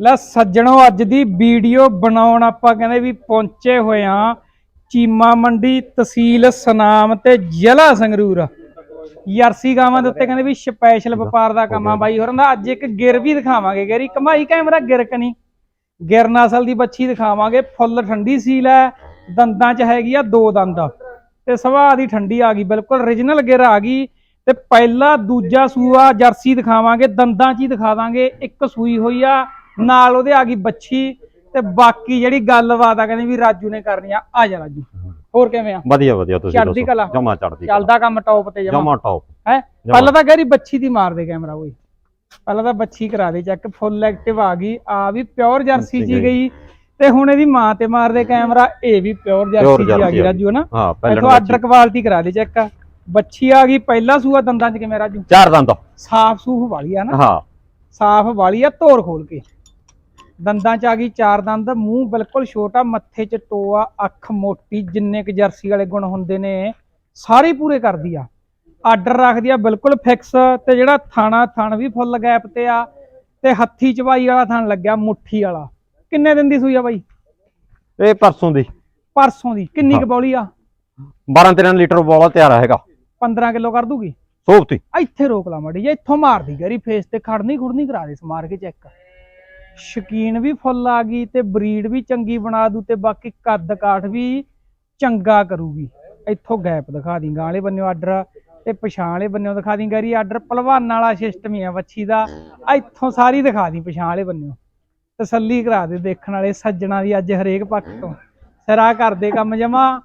ਲੈ ਸੱਜਣੋ, ਅੱਜ ਦੀ ਵੀਡੀਓ ਬਣਾਉਣ ਆਪਾਂ ਕਹਿੰਦੇ ਵੀ ਪਹੁੰਚੇ ਹੋਏ ਆ ਚੀਮਾ ਮੰਡੀ ਤਹਿਸੀਲ ਸਨਾਮ ਤੇ ਜ਼ਿਲ੍ਹਾ ਸੰਗਰੂਰ। ਯਰਸੀ ਗਾਵਾਂ ਦੇ ਉੱਤੇ ਕਹਿੰਦੇ ਵੀ ਸਪੈਸ਼ਲ ਵਪਾਰ ਦਾ ਕੰਮ ਆ ਬਾਈ ਹੋਰਾਂ ਦਾ। ਅੱਜ ਇੱਕ ਗਿਰ ਵੀ ਦਿਖਾਵਾਂਗੇ ਗੇਰੀ ਕਮਾਈ ਕੈਮਰਾ ਗਿਰਕ ਨਹੀਂ ਗਿਰ ਨਸਲ ਦੀ ਬੱਚੀ ਦਿਖਾਵਾਂਗੇ, ਫੁੱਲ ਠੰਡੀ ਸੀਲ ਹੈ, ਦੰਦਾਂ 'ਚ ਹੈਗੀ ਆ ਦੋ ਦੰਦ। ਤੇ ਸੁਭਾਅ ਦੀ ਠੰਡੀ ਆ ਗਈ, ਬਿਲਕੁਲ origignal ਗਿਰ ਆ ਗਈ। ਤੇ ਪਹਿਲਾ ਦੂਜਾ ਸੂਆ ਜਰਸੀ ਦਿਖਾਵਾਂਗੇ, ਦੰਦਾਂ 'ਚ ਹੀ ਦਿਖਾ ਦਾਂਗੇ। ਇੱਕ ਸੂਈ ਹੋਈ ਆ ਨਾਲ ਉਹਦੇ ਆ ਗਈ ਬੱਚੀ ਤੇ ਬਾਕੀ ਜਿਹੜੀ ਗੱਲਬਾਤ ਆ ਕਹਿੰਦੇ ਵੀ ਰਾਜੂ ਨੇ ਕਰਨੀ ਆ ਆ ਜਾ ਰਾਜੂ। ਹੋਰ ਕਿਵੇਂ ਆ? ਵਧੀਆ ਵਧੀਆ ਤੁਸੀਂ ਚੜ੍ਹਦੀ ਕਲਾ। ਜਮਾ ਚੜਦੀ ਚੱਲਦਾ ਕੰਮ ਟੌਪ ਤੇ ਜਮਾ। ਜਮਾ ਟੌਪ ਹੈ? ਪਹਿਲਾਂ ਤਾਂ ਗੈਰੀ ਬੱਚੀ ਦੀ ਮਾਰ ਦੇ ਕੈਮਰਾ ਓਏ। ਪਹਿਲਾਂ ਤਾਂ ਬੱਚੀ ਕਰਾ ਦੇ ਚੈੱਕ ਫੁੱਲ ਐਕਟਿਵ ਆ ਗਈ। ਆ ਵੀ ਪਿਓਰ ਜਰਸੀ ਜੀ ਗਈ। ਤੇ ਹੁਣ ਇਹਦੀ ਮਾਂ ਤੇ ਮਾਰ ਦੇ ਕੈਮਰਾ ਇਹ ਵੀ ਪਿਓਰ ਜਰਸੀ ਜੀ ਆ ਗਈ ਰਾਜੂ ਹਨਾ? ਹਾਂ ਪਹਿਲਾਂ ਇਥੋਂ ਆਰਡਰ ਕੁਆਲਿਟੀ ਕਰਾ ਦੇ ਚੈੱਕ ਬੱਚੀ ਆ ਗਈ ਪਹਿਲਾ ਸੂਆ ਦੰਦਾਂ ਚ ਕਿਵੇਂ ਰਾਜੂ? ਚਾਰ ਦੰਦ। ਸਾਫ਼ ਸੂਫ ਵਾਲੀ ਆ ਨਾ ਹਾਂ। ਸਾਫ਼ ਵਾਲੀ ਆ ਧੋਰ ਖੋਲ ਕੇ। ਦੰਦਾਂ ਚ ਆ ਗਈ ਚਾਰ ਦੰਦ ਮੂੰਹ ਬਿਲਕੁਲ ਛੋਟਾ ਮੱਥੇ ਚ ਟੋਆ ਅੱਖ ਮੋਟੀ ਜਿੰਨੇ ਕ ਜਰਸੀ ਵਾਲੇ ਗੁਣ ਹੁੰਦੇ ਨੇ ਸਾਰੇ ਪੂਰੇ ਕਰਦੀ ਆ। ਆਰਡਰ ਰੱਖਦੀ ਆ ਬਿਲਕੁਲ ਫਿਕਸ ਤੇ ਜਿਹੜਾ ਥਾਣਾ ਥਣ ਵੀ ਫੁੱਲ ਗੈਪ ਤੇ ਆ ਤੇ ਹੱਥੀ ਚਵਾਈ ਵਾਲਾ ਥਣ ਲੱਗਿਆ ਮੁੱਠੀ ਵਾਲਾ। ਕਿੰਨੇ ਦਿਨ ਦੀ ਸੂਈ ਆ ਬਾਈ? ਇਹ ਪਰਸੋਂ ਦੀ। ਪਰਸੋਂ ਦੀ। ਕਿੰਨੀ ਕੁ। ਬੌਲੀ ਆ? 12 13 ਲੀਟਰ ਬੋਲਾ ਤਿਆਰ ਹੈਗਾ। 15 ਕਿਲੋ ਕਰ ਦੂਗੀ? ਸੋਪਤੀ ਇੱਥੇ ਰੋਕ ਲਾ ਮੜੀ ਜੇ ਇੱਥੋਂ ਮਾਰਦੀ ਗਰੀ ਫੇਸ ਤੇ ਖੜਨੀ ਖੁੜਨੀ ਕਰਾ ਦੇ ਸਮਾਰ ਕੇ ਚੈੱਕ। ਸ਼ਕੀਨ ਵੀ ਫੁੱਲ ਆ ਗਈ ਤੇ ਬਰੀਡ ਵੀ ਚੰਗੀ ਬਣਾ ਦੂ ਤੇ ਬਾਕੀ ਕੱਦ ਕਾਠ ਵੀ ਚੰਗਾ ਕਰੂਗੀ। ਇੱਥੋਂ ਗੈਪ ਦਿਖਾ ਦੀ ਗਾਂ ਵਾਲੇ ਬੰਨਿਓ ਆਰਡਰ ਤੇ ਪਛਾਣ ਵਾਲੇ ਬੰਨਿਓ ਦਿਖਾ ਦੀ ਗਰੀ ਆਰਡਰ। ਪਹਿਲਵਾਨਾਂ ਵਾਲਾ ਸਿਸਟਮ ਹੀ ਆ ਵੱਛੀ ਦਾ। ਇੱਥੋਂ ਸਾਰੀ ਦਿਖਾ ਦੀ ਪਛਾਣ ਵਾਲੇ ਬੰਨਿਓ। ਤਸੱਲੀ ਕਰਾ ਦੇ ਦੇਖਣ ਵਾਲੇ ਸੱਜਣਾ ਦੀ ਅੱਜ ਹਰੇਕ ਪੱਖ ਤੋਂ। ਸਰਾ ਕਰਦੇ ਕੰਮ ਜਮਾ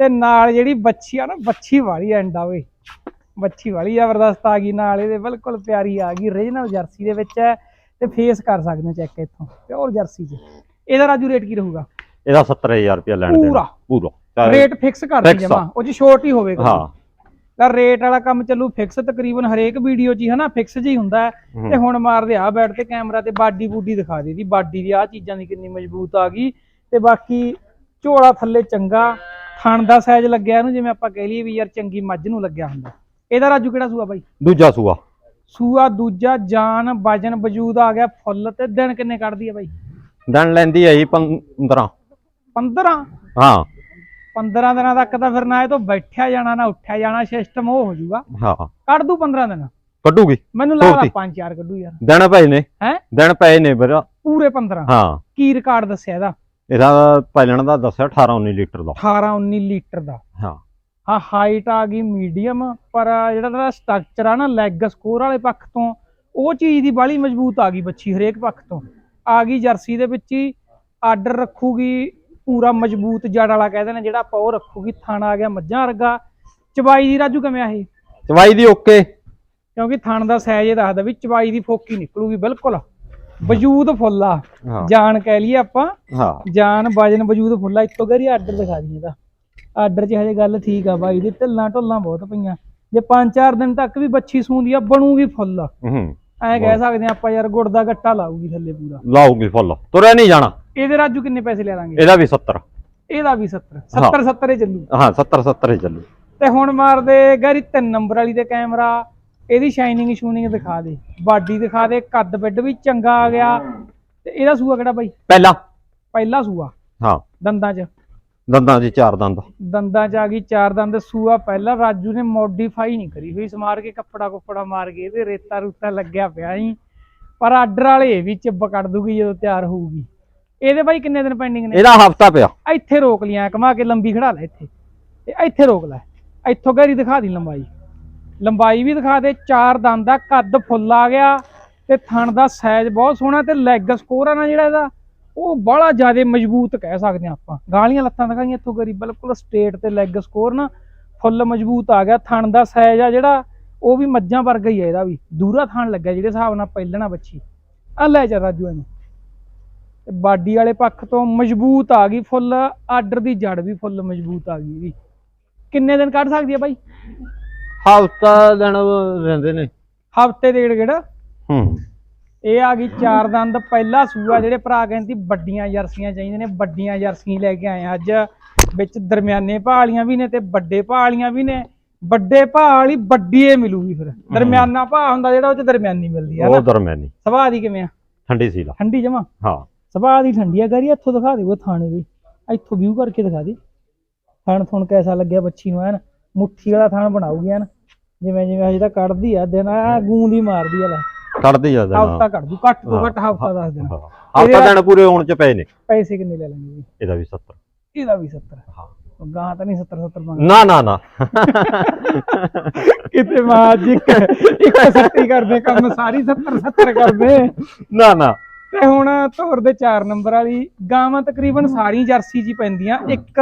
ਤੇ ਨਾਲ ਜਿਹੜੀ ਬੱਚੀ ਆ ਨਾ ਬੱਚੀ ਵਾਲੀ ਐਂਡਾ ਓਏ। ਬੱਚੀ ਵਾਲੀ ਜ਼ਬਰਦਸਤ ਆ ਗਈ, ਨਾਲ ਇਹਦੇ ਬਿਲਕੁਲ ਪਿਆਰੀ ਆ ਗਈ। ਰੀਜਨਲ ਜਰਸੀ ਦੇ ਵਿੱਚ ਹੈ। ਤੇ ਫੇਸ ਕਰ ਸਕਦੇ ਹੋ ਚੈੱਕ ਇੱਥੋਂ ਪਿਓਰ ਜਰਸੀ 'ਚ ਇਹਦਾ ਰਾਜੂ ਰੇਟ ਕੀ ਰਹੂਗਾ? ਇਹਦਾ 70000 ਰੁਪਇਆ ਲੈਣ ਦੇਣਾ। ਪੂਰਾ। ਪੂਰਾ। ਰੇਟ ਫਿਕਸ ਕਰ ਦੇ। ਜਮਾ। ਉਹ 'ਚ ਸ਼ੋਰਟ ਹੀ ਹੋਵੇਗਾ। ਹਾਂ। ਤਾਂ ਰੇਟ ਵਾਲਾ ਕੰਮ ਚੱਲੂ ਫਿਕਸ ਤਕਰੀਬਨ ਹਰੇਕ ਵੀਡੀਓ 'ਚ ਹੀ ਹਨਾ ਫਿਕਸ ਜੀ ਹੁੰਦਾ। ਤੇ ਹੁਣ ਮਾਰਦੇ ਆ ਬੈਠ ਤੇ ਕੈਮਰਾ ਤੇ ਬਾਡੀ ਬੂਡੀ ਦਿਖਾ ਦੇ ਦੀ। ਬਾਡੀ ਦੀ ਆ ਚੀਜ਼ਾਂ ਦੀ ਕਿੰਨੀ ਮਜ਼ਬੂਤ ਆ ਗਈ। ਤੇ ਬਾਕੀ ਝੋਲਾ ਥੱਲੇ ਚੰਗਾ ਥਣ ਦਾ ਸਾਈਜ਼ ਲੱਗਿਆ ਇਹਨੂੰ ਜਿਵੇਂ ਆਪਾਂ ਕਹਿ ਲਈਏ ਵੀ ਯਾਰ ਚੰਗੀ ਮੱਝ ਨੂੰ ਲੱਗਿਆ ਹੁੰਦਾ। ਇਹਦਾ ਰਾਜੂ ਕਿਹੜਾ ਸੂਆ ਬਾਈ? ਦੂਜਾ ਸੂਆ। ਸੂਆ ਦੂਜਾ ਜਾਨ ਵਜਨ ਵਜੂਦ ਆ ਗਿਆ ਫੁੱਲ ਤੇ ਦਿਨ ਕਿੰਨੇ ਕੱਢਦੀ ਆ ਬਾਈ? ਦਿਨ ਲੈਂਦੀ ਹੈ ਜੀ 15 15 ਹਾਂ। 15 ਦਿਨਾਂ ਤੱਕ ਤਾਂ ਫਿਰ ਨਾ ਇਹ ਤੋਂ ਬੈਠਿਆ ਜਾਣਾ ਨਾ ਉੱਠਿਆ ਜਾਣਾ ਸਿਸਟਮ ਉਹ ਹੋ ਜਾਊਗਾ। ਹਾਂ। ਕੱਢ ਦੂ 15 ਦਿਨ। ਕੱਢੂਗੀ। ਮੈਨੂੰ ਲੱਗਦਾ ਸੌਤੀ। ਪੰਜ ਚਾਰ ਕੱਢੂ ਯਾਰ। ਦਿਨ ਪਏ ਨੇ। ਹੈ? ਦਿਨ ਪਏ ਨੇ ਵੀਰ। ਪੂਰੇ 15 ਹਾਂ। ਕੀ ਰਿਕਾਰਡ ਦੱਸਿਆ ਇਹਦਾ? ਇਹਦਾ ਪਹਿਲਣ ਦਾ ਦੱਸਿਆ 18 19 ਲੀਟਰ ਦਾ। 18 19 ਲੀਟਰ ਦਾ। ਹਾਂ। ਹਾਂ ਹਾਈਟ ਆ ਗਈ ਮੀਡੀਅਮ ਪਰ ਜਿਹੜਾ ਇਹਦਾ ਸਟਰਕਚਰ ਆ ਨਾ ਲੈਗ ਸਕੋਰ ਵਾਲੇ ਪੱਖ ਤੋਂ ਉਹ ਚੀਜ਼ ਦੀ ਬਾਲੀ ਮਜ਼ਬੂਤ ਆ ਗਈ ਬੱਚੀ ਹਰੇਕ ਪੱਖ ਤੋਂ। ਆ ਗਈ ਜਰਸੀ ਦੇ ਵਿੱਚ ਹੀ ਆਰਡਰ ਰੱਖੂਗੀ ਪੂਰਾ ਮਜ਼ਬੂਤ ਜੜ ਵਾਲਾ ਕਹਿੰਦੇ ਨੇ ਜਿਹੜਾ ਆਪਾਂ ਉਹ ਰੱਖੂਗੀ ਥਣ ਆ ਗਿਆ ਮੱਝਾਂ ਵਰਗਾ। ਚਬਾਈ ਦੀ ਰਾਜੂ ਕਿਵੇਂ ਆ ਇਹ? ਚਵਾਈ ਦੀ ਓਕੇ ਕਿਉਂਕਿ ਥਣ ਦਾ ਸਾਈਜ਼ ਇਹ ਦੱਸਦਾ ਵੀ ਚਬਾਈ ਦੀ ਫੋਕੀ ਨਿਕਲੂਗੀ ਬਿਲਕੁਲ। ਵਜੂਦ ਫੁੱਲ ਆ। ਹਾਂ। ਜਾਨ ਕਹਿ ਲਈਏ ਆਪਾਂ। ਹਾਂ। ਜਾਨ ਵਜਨ ਵਜੂਦ ਫੁੱਲਾ ਇੱਥੋਂ ਕਰੀ ਆਰਡਰ ਦਿਖਾ ਦੀ ਇਹਦਾ। ਆਰਡਰ 'ਚ ਹਜੇ ਗੱਲ ਠੀਕ ਆ ਬਾਈ ਦੀ ਢਿੱਲਾਂ ਢੁੱਲਾਂ ਬਹੁਤ ਪਈਆਂ। ਜੇ 5-4 ਦਿਨ ਤੱਕ ਵੀ ਬੱਚੀ ਸੂੰਦੀ ਆ ਬਣੂਗੀ ਫੁੱਲ। ਹੂੰ। ਐ ਕਹਿ ਸਕਦੇ ਆ ਆਪਾਂ ਯਾਰ ਗੁੜ ਦਾ ਗੱਟਾ ਲਾਊਗੀ ਥੱਲੇ ਪੂਰਾ। ਲਾਉਗੀ ਫੁੱਲ। ਤੁਰਿਆ ਨਹੀਂ ਜਾਣਾ। ਇਹਦੇ ਰਾਜੂ ਕਿੰਨੇ ਪੈਸੇ ਲੈ ਲਾਂਗੇ? ਇਹਦਾ ਵੀ 70 ਇਹਦਾ ਵੀ 70 70 70 ਹੀ ਚੱਲੂ। ਹਾਂ 70 70 ਹੀ ਚੱਲੂ। ਤੇ ਹੁਣ ਮਾਰਦੇ ਗਾਰੀ 3 ਨੰਬਰ ਵਾਲੀ ਤੇ ਕੈਮਰਾ। ਇਹਦੀ ਸ਼ਾਈਨਿੰਗ ਸ਼ੂਨਿੰਗ ਦਿਖਾ ਦੇ। ਬਾਡੀ ਦਿਖਾ ਦੇ ਕੱਦ ਬਿੱਡ ਵੀ ਚੰਗਾ ਆ ਗਿਆ। ਤੇ ਇਹਦਾ ਸੂਆ ਕਿਹੜਾ ਬਾਈ? ਪਹਿਲਾ। ਪਹਿਲਾ ਸੂਆ। ਹਾਂ। ਦੰਦਾਂ 'ਚ। ਦੰਦਾਂ ਦੀ ਚਾਰ ਦੰਦ। ਦੰਦਾਂ 'ਚ ਆ ਗਈ ਚਾਰ ਦੰਦ ਸੂਆ ਪਹਿਲਾਂ ਰਾਜੂ ਨੇ ਮੋਡੀਫਾਈ ਨਹੀਂ ਕਰੀ ਹੋਈ ਸਮਾਰ ਕੇ ਕੱਪੜਾ ਕੁੱਪੜਾ ਮਾਰ ਕੇ ਇਹਦੇ ਰੇਤਾ ਰੂਤਾ ਲੱਗਿਆ ਪਿਆ ਸੀ। ਪਰ ਆਰਡਰ ਵਾਲੇ ਵੀ ਚਿੱਬ ਕੱਢ ਦੂਗੀ ਜਦੋਂ ਤਿਆਰ ਹੋਊਗੀ। ਇਹਦੇ ਬਾਈ ਕਿੰਨੇ ਦਿਨ ਪੈਂਡਿੰਗ ਨੇ? ਇਹਦਾ ਹਫਤਾ ਪਿਆ। ਇੱਥੇ ਰੋਕ ਲਿਆ ਕਮਾ ਕੇ ਲੰਬੀ ਖੜਾ ਲੈ ਇੱਥੇ। ਤੇ ਇੱਥੇ ਰੋਕ ਲੈ। ਇੱਥੋਂ ਗਹਿਰੀ ਦਿਖਾ ਦੀ ਲੰਬਾਈ। ਲੰਬਾਈ ਵੀ ਦਿਖਾ ਦੇ ਚਾਰ ਦੰਦ ਦਾ ਕੱਦ ਫੁੱਲ ਆ ਗਿਆ ਤੇ ਥਣ ਦਾ ਸਾਈਜ਼ ਬਹੁਤ ਸੋਹਣਾ ਤੇ ਲੈਗ ਸਕੋਰ ਆ ਨਾ ਜਿਹੜਾ ਇਹਦਾ। ਉਹ ਬੜਾ ਜ਼ਿਆਦਾ ਮਜ਼ਬੂਤ ਕਹਿ ਸਕਦੇ ਆ ਆਪਾਂ। ਗਾਲੀਆਂ ਲੱਤਾਂ ਦਿਖਾਈਆਂ ਇੱਥੋਂ ਗਰੀ ਬਿਲਕੁਲ ਸਟ੍ਰੇਟ ਤੇ ਲੈਗ ਸਕੋਰ ਨਾ ਫੁੱਲ ਮਜ਼ਬੂਤ ਆ ਗਿਆ। ਥਣ ਦਾ ਸਾਈਜ਼ ਆ ਜਿਹੜਾ ਉਹ ਵੀ ਮੱਝਾਂ ਵਰਗਾ ਹੀ ਆ ਇਹਦਾ ਵੀ। ਦੂਰਾ ਥਣ ਲੱਗਾ ਜਿਹੜੇ ਹਿਸਾਬ ਨਾਲ ਪਹਿਲਣਾ ਬੱਚੀ। ਆ ਲੈ ਜਾ ਰਾਜੂ ਇਹਨੂੰ। ਤੇ ਬਾਡੀ ਵਾਲੇ ਪੱਖ ਤੋਂ ਮਜ਼ਬੂਤ ਆ ਗਈ ਫੁੱਲ ਆਰਡਰ ਦੀ ਜੜ ਵੀ ਫੁੱਲ ਮਜ਼ਬੂਤ ਆ ਗਈ ਵੀ ਕਿੰਨੇ ਦਿਨ ਕੱਢ ਸਕਦੀ ਆ ਬਾਈ? ਹਫਤਾ ਦਿਨ ਰਹਿੰਦੇ ਨੇ। ਹਫ਼ਤੇ ਡੇਢ ਗੇੜ? ਹੂੰ। ਇਹ ਆ ਗਈ ਚਾਰ ਦੰਦ। ਪਹਿਲਾ ਸੂਆ ਜਿਹੜੇ ਭਰਾ ਕਹਿੰਦੀ ਵੱਡੀਆਂ ਜਰਸੀਆਂ ਚਾਹੀਦੀਆਂ ਨੇ ਵੱਡੀਆਂ ਜਰਸੀਆਂ ਲੈ ਕੇ ਆਏ ਅੱਜ। ਵਿੱਚ ਦਰਮਿਆਨੇ ਭਾਅ ਵਾਲੀਆਂ ਵੀ ਨੇ ਤੇ ਵੱਡੇ ਭਾਅ ਵਾਲੀਆਂ ਵੀ ਨੇ। ਵੱਡੇ ਭਾਅ ਵਾਲੀ ਵੱਡੀ ਏ ਮਿਲੂਗੀ ਫਿਰ। ਦਰਮਿਆਨਾ ਭਾਅ ਹੁੰਦਾ ਜਿਹੜਾ ਉਹ ਚ ਦਰਮਿਆਨੀ ਮਿਲਦੀ ਆ ਉਹ ਦਰਮਿਆਨੀ। ਸੁਭਾਅ ਦੀ ਕਿਵੇਂ ਆ? ਠੰਡੀ ਸੀ ਲਾ। ਠੰਡੀ ਜਮਾ? ਹਾਂ। ਸਵਾਦ ਹੀ ਠੰਡੀ ਆ ਗਰੀ ਇੱਥੋਂ ਦਿਖਾ ਦੇ ਉਹ ਥਾਣੇ ਦੀ। ਇੱਥੋਂ ਵਿਊ ਕਰਕੇ ਦਿਖਾ ਦੇ। ਥਣ ਥਣ ਕੈਸਾ ਲੱਗਿਆ ਬੱਚੀ ਨੂੰ ਐਨ? ਮੁੱਠੀ ਵਾਲਾ ਥਣ ਬਣਾਉਗੀ ਐਨ? ਜਿਵੇਂ ਜਿਵੇਂ ਹਜੇ ਤਾਂ ਕੱਢਦੀ ਆ ਦਿਨ ਆ ਗੂੰਦੀ ਮਾਰਦੀ ਆ ਲੈ। ਕੱਢਦੀ ਆ ਦੇਣਾ ਹਫਤਾ ਕੱਢ ਦੂ ਘੱਟ ਤੋਂ ਘੱਟ ਹਫਤਾ ਦੱਸ ਦੇਣਾ। ਹਫਤਾ ਦਿਨ ਪੂਰੇ ਹੋਣ ਚ ਪਏ ਨੇ। ਪੈਸੇ ਕਿੰਨੇ ਲੈ ਲੈਣਗੇ ਜੀ? ਇਹਦਾ ਵੀ 70 ਇਹਦਾ ਵੀ 70 ਹਾਂ। ਗਾਂ ਤਾਂ ਨਹੀਂ 70 70 ਮੰਗ ਨਾ ਨਾ ਨਾ। ਕਿਤੇ ਮਾਂ ਜੀ ਇੱਕ ਸੱਤੀ ਕਰਦੇ ਕੰਮ ਸਾਰੀ 70 70 ਕਰਦੇ। ਨਾ ਨਾ। ਤੇ ਹੁਣ ਧੋਰ ਦੇ 4 ਨੰਬਰ ਵਾਲੀ ਗਾਵਾਂ ਤਕਰੀਬਨ ਸਾਰੀ ਜਰਸੀ ਜੀ ਪੈਂਦੀਆਂ। ਇੱਕ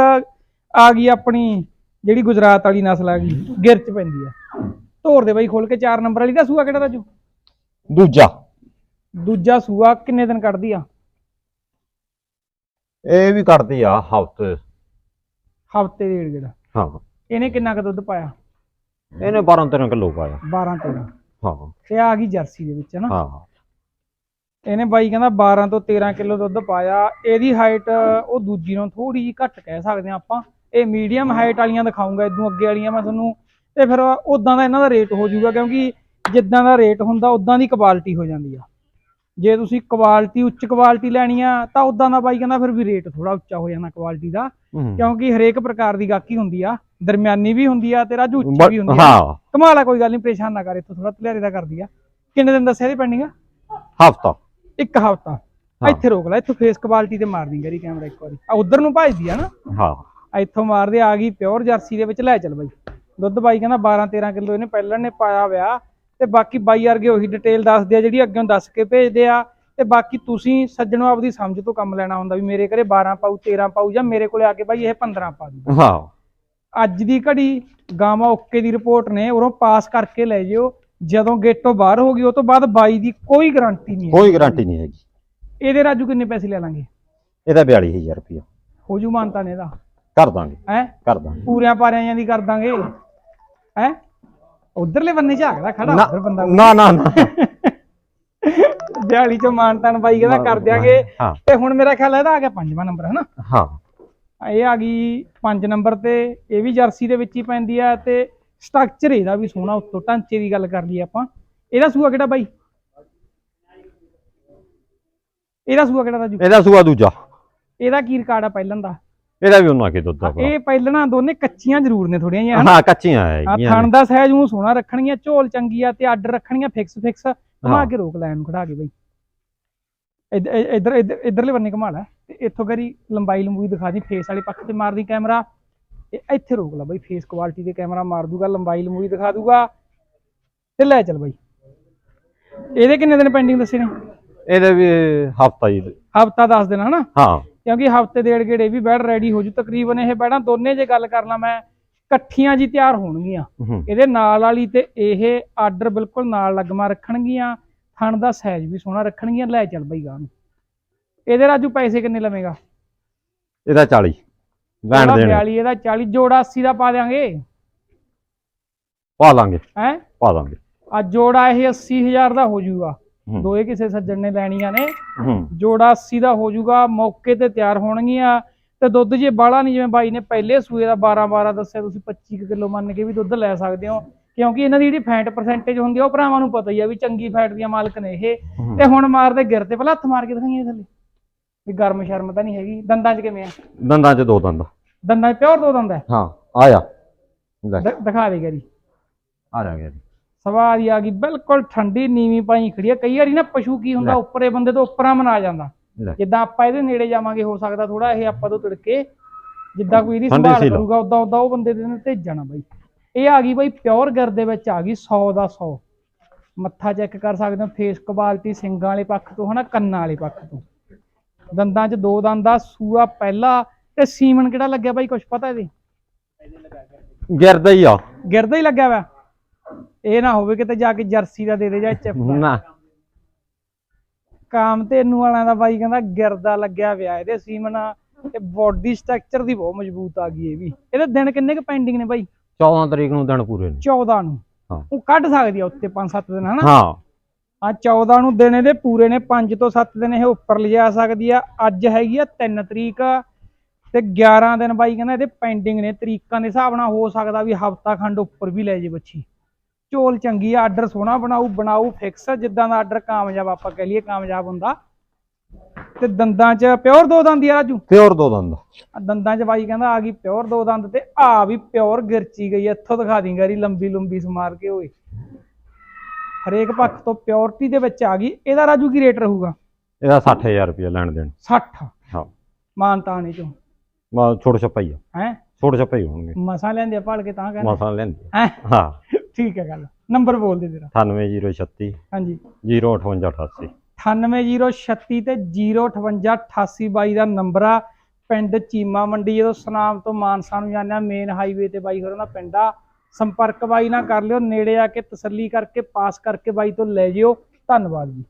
ਆ ਗਈ ਆਪਣੀ ਜਿਹੜੀ ਗੁਜਰਾਤ ਵਾਲੀ ਨਸਲ ਆ ਗਈ ਗਿਰ ਚ ਪੈਂਦੀ ਆ। ਧੋਰ ਦੇ ਬਾਈ ਖੋਲ ਕੇ 4 ਨੰਬਰ ਵਾਲੀ ਦਾ ਸੂਆ ਕਿਹੜਾ ਰਾਜੂ? ਦੂਜਾ। ਦੂਜਾ ਸੂਆ ਕਿੰਨੇ ਦਿਨ ਕੱਢਦੀ ਆ? ਇਹ ਵੀ ਕੱਢਦੀ ਆ ਹਫ਼ਤੇ। ਹਫ਼ਤੇ ਏੜ ਗੇੜਾ ਹਾਂ। ਇਹਨੇ ਕਿੰਨਾ ਕੁ ਦੁੱਧ ਪਾਇਆ? ਇਹਨੇ 12 13 ਕਿਲੋ ਪਾਇਆ। 12 13 ਹਾਂ। ਤੇ ਆ ਗਈ ਜਰਸੀ ਦੇ ਵਿੱਚ ਨਾ? ਹਾਂ। ਇਹਨੇ ਬਾਈ ਕਹਿੰਦਾ 12 ਤੋਂ 13 ਕਿਲੋ ਦੁੱਧ ਪਾਇਆ। ਇਹਦੀ ਹਾਈਟ ਉਹ ਦੂਜੀ ਨੂੰ ਥੋੜੀ ਜਿਹੀ ਘੱਟ ਕਹਿ ਸਕਦੇ ਆ ਆਪਾਂ। ਇਹ ਮੀਡੀਅਮ ਹਾਈਟ ਵਾਲੀਆਂ ਦਿਖਾਉਂਗਾ ਇਦੋਂ ਅੱਗੇ ਵਾਲੀਆਂ ਮੈਂ ਤੁਹਾਨੂੰ। ਤੇ ਫਿਰ ਉਦਾਂ ਦਾ ਇਹਨਾਂ ਦਾ ਰੇਟ ਹੋ ਜਾਊਗਾ ਕਿਉਂਕਿ ਜਿੱਦਾਂ ਦਾ ਰੇਟ ਹੁੰਦਾ ਉਦਾਂ ਦੀ ਕੁਆਲਿਟੀ ਹੋ ਜਾਂਦੀ ਆ। ਜੇ ਤੁਸੀਂ ਕੁਆਲਿਟੀ ਉੱਚ ਕੁਆਲਿਟੀ ਲੈਣੀ ਆ ਤਾਂ ਉਦਾਂ ਦਾ ਬਾਈ ਕਹਿੰਦਾ ਫਿਰ ਵੀ ਰੇਟ ਥੋੜਾ ਉੱਚਾ ਹੋ ਜਾਂਦਾ ਕੁਆਲਿਟੀ ਦਾ। ਕਿਉਂਕਿ ਹਰੇਕ ਪ੍ਰਕਾਰ ਦੀ ਗਾਹਕੀ ਹੁੰਦੀ ਆ ਦਰਮਿਆਨੀ ਵੀ ਹੁੰਦੀ ਆ ਤੇ ਰਾਜੂ ਉੱਚੀ ਵੀ ਹੁੰਦੀ ਆ। ਕਮਾਲ ਆ ਕੋਈ ਗੱਲ ਨਹੀਂ ਪਰੇਸ਼ਾਨ ਨਾ ਕਰ ਇੱਥੋਂ ਥੋੜਾ ਤਲਿਆਰੇ ਦਾ ਕਰਦੀ ਆ। ਕਿੰਨੇ ਦਿਨ ਦੱਸਿਆ ਇਹਦੀ ਪੈਂਡਿੰਗ ਆ? ਹਫਤਾ। ਇੱਕ ਹਫਤਾ। ਇੱਥੇ ਰੋਕ ਲੈ ਇੱਥੋਂ ਫੇਸ ਕੁਆਲਿਟੀ ਤੇ ਮਾਰਦੀ ਗਰੀ ਕੈਮਰਾ ਇੱਕ ਵਾਰੀ। ਆ ਉਧਰ ਨੂੰ ਭਜਦੀ ਆ ਨਾ। ਹਾਂ। ਇੱਥੋਂ ਮਾਰਦੇ ਆ ਗਈ ਪਿਓਰ ਜਰਸੀ ਦੇ ਵਿੱਚ ਲੈ ਚੱਲ ਬਾਈ। ਦੁੱਧ ਬਾਈ ਕਹਿੰਦਾ 12 13 ਕਿਲੋ ਇਹਨੇ ਪਹਿਲਾਂ ਨੇ ਪਾਇਆ ਹੋਇਆ। ਤੇ ਬਾਕੀ ਬਾਈ ਵਰਗੇ ਉਹੀ ਡਿਟੇਲ ਦੱਸਦੇ ਆ ਜਿਹੜੀ ਅੱਗੇ ਦੱਸ ਕੇ ਭੇਜਦੇ ਆ। ਤੇ ਬਾਕੀ ਤੁਸੀਂ ਸੱਜਣੋ ਆਪਦੀ ਸਮਝ ਤੋਂ ਕੰਮ ਲੈਣਾ ਹੁੰਦਾ ਵੀ ਮੇਰੇ ਘਰੇ 12 ਪਾਉ 13 ਪਾਉ ਜਾਂ ਮੇਰੇ ਕੋਲੇ ਆ ਕੇ ਬਾਈ ਇਹ 15 ਪਾ ਦੂ ਹਾਂ। ਅੱਜ ਦੀ ਘੜੀ ਗਾਵਾਂ ਓਕੇ ਦੀ ਰਿਪੋਰਟ ਨੇ ਉਰੋਂ ਪਾਸ ਕਰਕੇ ਲੈ ਜਿਓ। ਜਦੋਂ ਗੇਟੋਂ ਬਾਹਰ ਹੋ ਗਈ ਉਹ ਤੋਂ ਬਾਅਦ ਬਾਈ ਦੀ ਕੋਈ ਗਾਰੰਟੀ ਨਹੀਂ ਹੈ ਕੋਈ ਗਾਰੰਟੀ ਨਹੀਂ ਹੈਗੀ। ਇਹਦੇ ਰਾਜੂ ਕਿੰਨੇ ਪੈਸੇ ਲੈ ਲਾਂਗੇ? ਇਹਦਾ 42000 ਰੁਪਇਆ। ਹੋ ਜੂ ਮਾਨਤਾ ਨੇ ਇਹਦਾ। ਕਰ ਦਾਂਗੇ। ਹੈ? ਕਰ ਦਾਂਗੇ। ਪੂਰਿਆਂ ਪਾਰਿਆਂ ਦੀ ਕਰ ਦਾਂਗੇ। ਹੈ? ਉਧਰਲੇ ਬੰਨੇ ਝਾਕਦਾ ਖੜਾ ਉਧਰ ਬੰਦਾ ਨਾ ਨਾ ਨਾ। ਦਿਹਾੜੀ ਚੋਂ ਮਾਨਤਾਨ ਬਾਈ ਕਹਿੰਦਾ ਕਰ ਦਿਆਂਗੇ। ਹਾਂ। ਤੇ ਹੁਣ ਮੇਰਾ ਖਿਆਲ ਹੈ ਇਹਦਾ ਆ ਗਿਆ ਪੰਜਵਾਂ ਨੰਬਰ ਹੈ ਨਾ ਹਾਂ। ਇਹ ਆ ਗਈ 5 ਨੰਬਰ ਤੇ ਇਹ ਵੀ ਜਰਸੀ ਦੇ ਵਿੱਚ ਹੀ ਪੈਂਦੀ ਆ ਤੇ ਸਟਰਕਚਰ ਇਹਦਾ ਵੀ ਸੋਹਣਾ ਉੱਤੋਂ ਢਾਂਚੇ ਦੀ ਗੱਲ ਕਰ ਲਈ ਆਪਾਂ। ਇਹਦਾ ਸੂਆ ਕਿਹੜਾ ਬਾਈ? ਇਹਦਾ ਸੂਆ ਕਿਹੜਾ ਰਾਜੂ ਇਹਦਾ ਸੂਆ ਦੂਜਾ। ਇਹਦਾ ਕੀ ਰਿਕਾਰਡ ਆ ਪਹਿਲਾਂ ਦਾ? ਇਹਦਾ ਵੀ ਉਹਨਾਂ ਕੇ ਦੁੱਧ ਦਾ ਭਰਾ। ਇਹ ਪਹਿਲਣਾ ਦੋਨੇ ਕੱਚੀਆਂ ਜ਼ਰੂਰ ਨੇ ਥੋੜੀਆਂ ਜਿਹੀਆਂ ਹਾਂ ਕੱਚੀਆਂ ਆ ਹੈਗੀਆਂ ਥਣ। ਦਾ ਸਹਿਜ ਨੂੰ ਸੋਹਣਾ ਰੱਖਣਗੀਆਂ ਝੋਲ ਚੰਗੀ ਆ ਤੇ ਆਰਡਰ ਰੱਖਣਗੀਆਂ ਫਿਕਸ ਫਿਕਸ। ਘੁਮਾ। ਕੇ ਰੋਕ ਲੈਣ ਨੂੰ ਖੜਾ ਕੇ ਬਈ। ਇੱਧ- ਇੱਧ- ਇੱਧਰ ਇੱਧਰ ਇਧਰਲੇ ਬੰਨੇ ਘੁਮਾ ਲੈ। ਤੇ ਇੱਥੋਂ ਕਰੀ ਲੰਬਾਈ ਲੰਬੂਈ ਦਿਖਾ ਦੀ ਫੇਸ ਵਾਲੇ ਪੱਖ ਤੇ ਮਾਰਦੀ ਕੈਮਰਾ। ਇੱਥੇ ਰੋਕ ਲੈ ਬਈ ਫੇਸ ਕੁਆਲਿਟੀ ਤੇ ਕੈਮਰਾ ਮਾਰ ਦੂਗਾ ਲੰਬਾਈ ਲੰਬੂਈ ਦਿਖਾ ਦੂਗਾ। ਤੇ ਲੈ ਚੱਲ ਬਈ। ਇਹਦੇ ਕਿੰਨੇ ਦਿਨ ਪੈਂਡਿੰਗ ਦੱਸੇ ਨੇ? ਇਹਦੇ ਵੀ ਹਫਤਾ ਹੀ। ਹਫਤਾ ਦੱਸ ਦੇਣਾ ਹਨਾ? ਹਾਂ। ਕਿਉਂਕਿ ਹਫ਼ਤੇ ਡੇਢ ਗੇੜੇ ਵੀ ਬੈਡ ਰੈਡੀ ਹੋ ਜੂ। ਤਕਰੀਬਨ ਇਹ ਬੈਡਾਂ ਦੋਨੇ ਜੇ ਗੱਲ ਕਰ ਲਾਂ ਮੈਂ ਇਕੱਠੀਆਂ ਜੀ ਤਿਆਰ ਹੋਣਗੀਆਂ। ਇਹਦੇ ਨਾਲ ਵਾਲੀ ਤੇ ਇਹ ਆਰਡਰ ਬਿਲਕੁਲ ਨਾਲ ਲੱਗਮਾ ਰੱਖਣਗੀਆਂ ਥਣ ਦਾ ਸਾਈਜ਼ ਵੀ ਸੋਹਣਾ ਰੱਖਣਗੀਆਂ ਲੈ ਚੱਲ ਬਈ ਗਾਂ ਨੂੰ। ਇਹਦੇ ਰਾਜੂ ਪੈਸੇ ਕਿੰਨੇ ਲਵੇਂਗਾ? ਇਹਦਾ 40 ਲੈਣ ਦੇਣ। 42 ਇਹਦਾ 40 ਜੋੜਾ 80 ਦਾ ਪਾ ਦਿਆਂਗੇ। ਪਾ ਲਾਂਗੇ। ਹੈ? ਪਾ ਦਾਂਗੇ ਆ ਜੋੜਾ ਇਹ 80000 ਦਾ ਹੋ ਜਾਊਗਾ ਹੂੰ। ਦੋਏ ਕਿਸੇ ਸੱਜਣ ਨੇ ਲੈਣੀਆਂ ਨੇ। ਜੋੜਾ 80 ਦਾ ਹੋ ਜਾਊਗਾ ਮੌਕੇ ਤੇ ਤਿਆਰ ਹੋਣਗੀਆਂ। ਤੇ ਦੁੱਧ ਜੇ ਬਾਹਲਾ ਨਹੀਂ ਜਿਵੇਂ ਬਾਈ ਨੇ ਪਹਿਲੇ ਸੂਏ ਦਾ 12 12 ਦੱਸਿਆ ਤੁਸੀਂ 25 ਕਿਲੋ ਮੰਨ ਕੇ ਵੀ ਦੁੱਧ ਲੈ ਸਕਦੇ ਹੋ। ਕਿਉਂਕਿ ਇਹਨਾਂ ਦੀ ਜਿਹੜੀ ਫੈਟ ਪਰਸੈਂਟੇਜ ਹੁੰਦੀ ਆ ਉਹ ਭਰਾਵਾਂ ਨੂੰ ਪਤਾ ਹੀ ਆ ਵੀ ਚੰਗੀ ਫੈਟ ਦੀਆਂ ਮਾਲਕ ਨੇ ਇਹ। ਤੇ ਹੁਣ ਮਾਰਦੇ ਗਿਰ ਤੇ ਪਹਿਲਾਂ ਹੱਥ ਮਾਰ ਕੇ ਦਿਖਾਈਏ ਥੱਲੇ। ਵੀ ਗਰਮ ਸ਼ਰਮ ਤਾਂ ਨਹੀਂ ਹੈਗੀ। ਦੰਦਾਂ 'ਚ ਕਿਵੇਂ ਆ? ਦੰਦਾਂ 'ਚ ਦੋ ਦੰਦ। ਦੰਦਾਂ 'ਚ ਪਿਓਰ ਦੋ ਦੰਦ ਹੈ? ਹਾਂ ਆਇਆ। ਦਿਖਾ ਦੇ ਗਰੀ। ਆ ਜਾ ਗਿਆ ਜੀ ਸਵਾਦ ਹੀ ਆ ਗਈ ਬਿਲਕੁਲ ਠੰਡੀ ਨੀਵੀਂ ਪਾਈ ਖੜੀ ਆ। ਕਈ ਵਾਰੀ ਨਾ ਪਸ਼ੂ ਕੀ ਹੁੰਦਾ। ਉੱਪਰੇ ਬੰਦੇ ਤੋਂ ਉੱਪਰਾਂ ਮਨਾ ਜਾਂਦਾ। ਲੈ। ਜਿੱਦਾਂ ਆਪਾਂ ਇਹਦੇ ਨੇੜੇ ਜਾਵਾਂਗੇ ਹੋ ਸਕਦਾ ਥੋੜਾ ਇਹ ਆਪਾਂ ਤੋਂ ਤਿੜਕੇ ਜਿੱਦਾਂ ਕੋਈ ਇਹਦੀ ਠੰਡੀ ਸੰਭਾਲ ਸੀ ਲਓ। ਕਰੂਗਾ ਉਦਾਂ ਉਦਾਂ ਉਹ ਬੰਦੇ ਦੇ ਨਾਲ ਤੇ ਜਾਣਾ ਬਾਈ। ਇਹ ਆ ਗਈ ਬਾਈ ਪਿਓਰ ਗਰ ਦੇ ਵਿੱਚ ਆ ਗਈ 100 ਦਾ 100 ਮੱਥਾ ਚੈੱਕ ਕਰ ਸਕਦੇ ਹੋ ਫੇਸ ਕੁਆਲਿਟੀ ਸਿੰਗਾਂ ਵਾਲੇ ਪੱਖ ਤੋਂ ਹਨਾ ਕੰਨਾਂ ਵਾਲੇ ਪੱਖ ਤੋਂ। ਦੰਦਾਂ 'ਚ ਦੋ ਦੰਦ ਦਾ ਸੂਆ ਪਹਿਲਾ ਤੇ ਸੀਮਨ ਕਿਹੜਾ ਲੱਗਿਆ ਬਾਈ ਕੁਝ ਪਤਾ ਇਹਦੇ? ਗਿਰਦਾ ਹੀ ਆ। ਗਿਰਦਾ ਹੀ ਲੱਗਿਆ ਵਾ। ਇਹ ਨਾ ਹੋਵੇ ਕਿਤੇ ਜਾ ਕੇ ਜਰਸੀ ਦਾ ਦੇ ਦੇ ਜਾਂ ਚਿਪ ਨਾ। ਕਾਮ ਤੇ ਨੂੰ ਵਾਲਿਆਂ ਦਾ ਬਾਈ ਕਹਿੰਦਾ ਗਿਰਦਾ ਲੱਗਿਆ ਵਿਆ ਇਹਦੇ ਸੀਮਨ ਤੇ ਬੋਡੀ ਸਟਰਕਚਰ ਦੀ ਬਹੁਤ ਮਜ਼ਬੂਤ ਆ ਗਈ ਇਹ ਵੀ। ਇਹਦੇ ਦਿਨ ਕਿੰਨੇ ਕੁ ਪੈਂਡਿੰਗ ਨੇ ਬਾਈ? 14 ਤਰੀਕ ਨੂੰ ਦਿਨ ਪੂਰੇ ਨੇ। 14 ਨੂੰ। ਹਾਂ। ਉਹ ਕੱਢ ਸਕਦੀ ਆ ਉੱਤੇ 5-7 ਦਿਨ ਹਨਾ? ਹਾਂ। ਆ 14 ਨੂੰ ਦਿਨ ਇਹਦੇ ਪੂਰੇ ਨੇ 5 ਤੋਂ 7 ਦਿਨ ਇਹ ਉੱਪਰ ਲਿਜਾ ਸਕਦੀ ਆ। ਅੱਜ ਹੈਗੀ ਆ 3 ਤਰੀਕ ਤੇ 11 ਦਿਨ ਬਾਈ ਕਹਿੰਦਾ ਇਹਦੇ ਪੈਂਡਿੰਗ ਨੇ। ਤਰੀਕਾਂ ਦੇ ਹਿਸਾਬ ਨਾਲ ਹੋ ਸਕਦਾ ਵੀ ਹਫਤਾ ਖੰਡ ਉੱਪਰ ਵੀ ਲੈ ਜੇ ਬੱਚੀ। ਝੋਲ ਚੰਗੀ ਆ ਆਰਡਰ ਸੋਹਣਾ ਬਣਾਊ ਬਣਾਊ ਫਿਕਸ ਜਿੱਦਾਂ ਦਾ ਆਰਡਰ ਕਾਮਯਾਬ ਆਪਾਂ ਕਹਿ ਲਈਏ ਕਾਮਯਾਬ ਹੁੰਦਾ। ਤੇ ਦੰਦਾਂ 'ਚ ਪਿਓਰ ਦੋ ਦੰਦ ਆ ਰਾਜੂ? ਪਿਓਰ ਦੋ ਦੰਦ। ਦੰਦਾਂ 'ਚ ਬਾਈ ਕਹਿੰਦਾ ਆ ਗਈ ਪਿਓਰ ਦੋ ਦੰਦ ਤੇ ਆ ਵੀ ਪਿਓਰ ਗਿਰਚੀ ਗਈ। ਇੱਥੋਂ ਦਿਖਾ ਦੀ ਗਰੀ ਲੰਬੀ ਲੰਬੀ ਸਮਾਰ ਕੇ ਓਏ। ਹਰੇਕ ਪੱਖ ਤੋਂ ਪਿਓਰਟੀ ਦੇ ਵਿੱਚ ਆ ਗਈ ਇਹਦਾ ਰਾਜੂ ਕੀ ਰੇਟ ਰਹੂਗਾ? ਇਹਦਾ 60000 ਰੁਪਏ ਲੈਣ ਦੇਣ। 60 ਹਾਂ। ਮਾਨਤਾਣੇ ਚੋਂ ਮਾ ਛੋਟੇ ਛਪਾਈ ਆ। ਹੈ? ਛੋਟੇ ਛਪਾਈ ਹੋਣਗੇ। ਮਸਾਂ ਲੈਂਦੇ ਭਾਲ ਕੇ ਤਾਂ ਕਹਿੰਦੇ। ਮਸਾਂ ਲੈਂਦੇ ਹੈ? ਹਾਂ। ਠੀਕ ਹੈ ਗੱਲ। ਨੰਬਰ ਬੋਲ ਦੇ ਤੇਰਾ 98036 ਹਾਂਜੀ। 05888 98036 ਤੇ 05888 ਬਾਈ ਦਾ ਨੰਬਰ ਆ। ਪਿੰਡ ਚੀਮਾ ਮੰਡੀ ਜਦੋਂ ਸੁਨਾਮ ਤੋਂ ਮਾਨਸਾ ਨੂੰ ਜਾਂਦੇ ਆ ਮੇਨ ਹਾਈਵੇ ਤੇ ਬਾਈ ਹੋਰਾਂ ਦਾ ਪਿੰਡ ਆ। ਸੰਪਰਕ ਬਾਈ ਨਾਲ ਕਰ ਲਿਓ ਨੇੜੇ ਆ ਕੇ ਤਸੱਲੀ ਕਰਕੇ ਪਾਸ ਕਰਕੇ ਬਾਈ ਤੋਂ ਲੈ ਜਿਓ। ਧੰਨਵਾਦ ਜੀ।